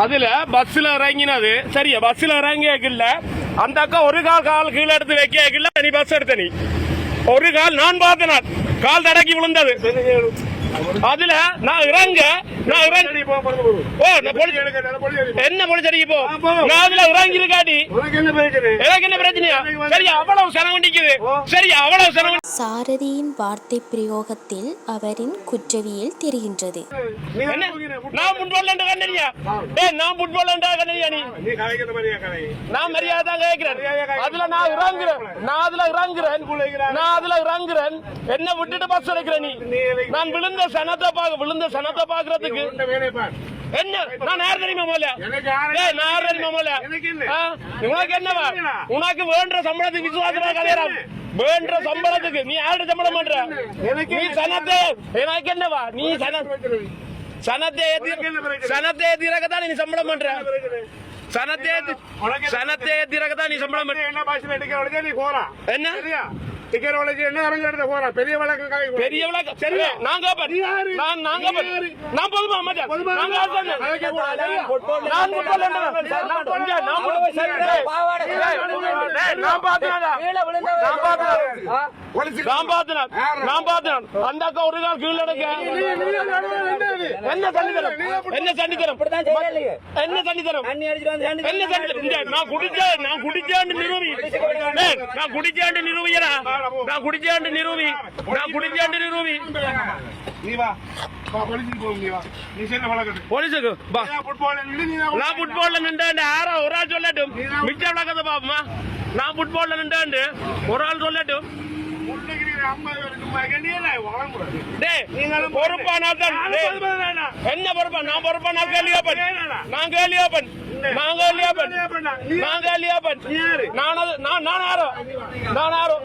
அதுல பஸ்ல இறங்கினது சரியா பஸ்ல இறங்கியக்கில்ல அந்த அக்கா ஒரு கால் கால் கீழே எடுத்து வைக்கல நீ பஸ் எடுத்த நீ. ஒரு கால் நான் பார்த்தேன். கால் தடக்கி விழுந்தது. அதுல நான் இறங்க நான் இறங்க ஓ நான் போலீஸ் என்ன போலீஸ் அடிக்க போ? நான் அதுல இறங்கி இருக்காடி எனக்கு என்ன பிரச்சனையா? சரியா அவ்வளவு செலவு நிக்குது. சரியா அவ்வளவு செலவு சாரதியின் வார்த்தை பிரயோகத்தில் அவரின் குற்றவியல் தெரிகின்றது. நான் ஃபுட்பால் கண்டறியா? ஏய் நான் ஃபுட்பால் கண்டறியா நீ? நான் மரியாதை கேட்கிறேன். அதுல நான் இறங்குறேன். நான் அதுல இறங்குறேன். நான் அதுல இறங்குறேன். என்ன விட்டுட்டு பஸ் எடுக்கிறேன் நீ. நான் விழுந்த சனத்தை பார்க்க விழுந்த சனத்தை பாக்குறதுக்கு என்ன? நான் யார் தெரியுமா ஏய் நான் யார் தெரியுமா போல உனக்கு என்னவா? உனக்கு வேண்ட சம்பளத்துக்கு விசுவாசமா கலையறாம் வேண்ட சம்பளத்துக்கு. நீ யார்கிட்ட சம்பளம் பண்ற? நீ சனத்தை எனக்கு என்னவா? நீ சன சனத்தை ஏத்தி சனத்தை ஏத்திரக்கத்தான் நீ சம்பளம் பண்ற. சனத்தை ஏத்தி சனத்தை ஏத்திரக்கத்தான் நீ சம்பளம் பண்ற என்ன நீ போறா. என்ன? டிக்கெட் உடைச்சு என்ன அரங்க எடுத்த போறா பெரிய வழக்கு காய் பெரிய விளக்க சரி யாரு? நான் நான் நீ காப்பன் யாரு? நான் பொதுமா மச்சான் பொதுமா நான் கூடாது. நான் ஃபுட்பால் நான் பார்த்தேன் அந்த அக்கா ஒரு கால் கீழே என்ன என்ன தண்ணித்தரம் என்ன தண்ணித்தரம் என்ன தண்ணித்தரம் இங்க நான் குடிச்ச நான் நிரூபி. டேய், நான் குடிச்சேன்னு நிரூபியடா நான் குடிச்சேன்னு நிரூபி. நான் குடிச்சேன்னு நிரூபி. நீ வா. வா போலீஸுக்கு போ நீ வா. நீ சென்ன வழக்கட்டு போலீஸுக்கு பா ஃபுட்பால் நீ நான் ஃபுட்பால்ல நின்று யாரோ என்ன பொறுப்பா நான் பொறுப்பா நான் கேள்வியாப்பன் நான் கேள்வியாப்பன் நான் கேள்வியாப்பன் நான் கேள்வியாப்பன் நான் நான் ஆரோ. நான் ஆரோ.